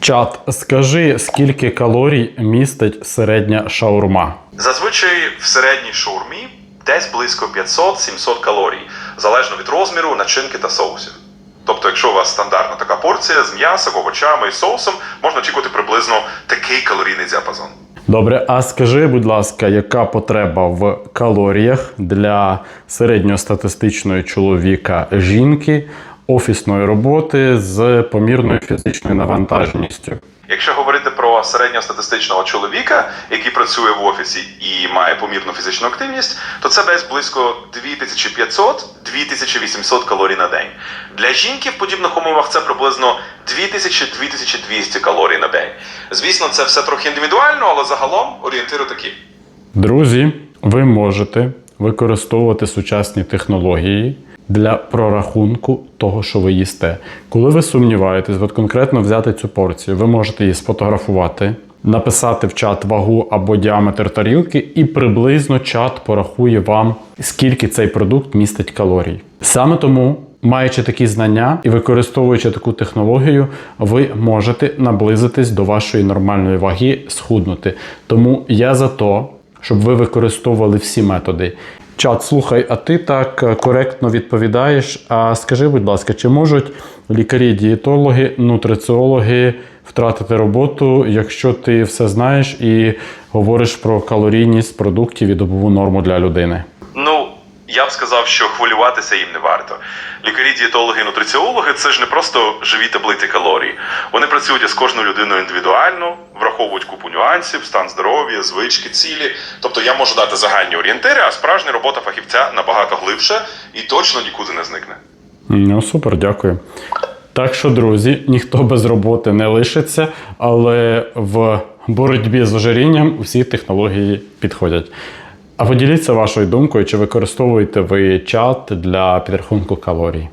Чат, скажи, скільки калорій містить середня шаурма? Зазвичай в середній шаурмі десь близько 500-700 калорій, залежно від розміру, начинки та соусів. Тобто, якщо у вас стандартна така порція з м'ясом, овочами і соусом, можна очікувати приблизно такий калорійний діапазон. Добре, а скажи, будь ласка, яка потреба в калоріях для середньостатистичної чоловіка жінки офісної роботи з помірною фізичною навантаженістю? Якщо говорити про середньостатистичного чоловіка, який працює в офісі і має помірну фізичну активність, то це десь близько 2500-2800 калорій на день. Для жінки в подібних умовах це приблизно 2000-2200 калорій на день. Звісно, це все трохи індивідуально, але загалом орієнтири такі. Друзі, ви можете використовувати сучасні технології для прорахунку того, що ви їсте. Коли ви сумніваєтесь, от конкретно взяти цю порцію, ви можете її сфотографувати, написати в чат вагу або діаметр тарілки, і приблизно чат порахує вам, скільки цей продукт містить калорій. Саме тому. Маючи такі знання і використовуючи таку технологію, ви можете наблизитись до вашої нормальної ваги, схуднути. Тому я за то, щоб ви використовували всі методи. Чат, слухай, а ти так е, коректно відповідаєш. А скажи, будь ласка, чи можуть лікарі-дієтологи, нутриціологи втратити роботу, якщо ти все знаєш і говориш про калорійність продуктів і добову норму для людини? Сказав, що хвилюватися їм не варто. Лікарі, дієтологи, нутриціологи це ж не просто живі таблиці калорій. Вони працюють із кожною людиною індивідуально, враховують купу нюансів, стан здоров'я, звички, цілі. Тобто я можу дати загальні орієнтири, а справжня робота фахівця набагато глибше і точно нікуди не зникне. Ну, супер, дякую. Так що, друзі, ніхто без роботи не лишиться, але в боротьбі з ожирінням усі технології підходять. А поділіться вашою думкою, чи використовуєте ви чат для підрахунку калорій.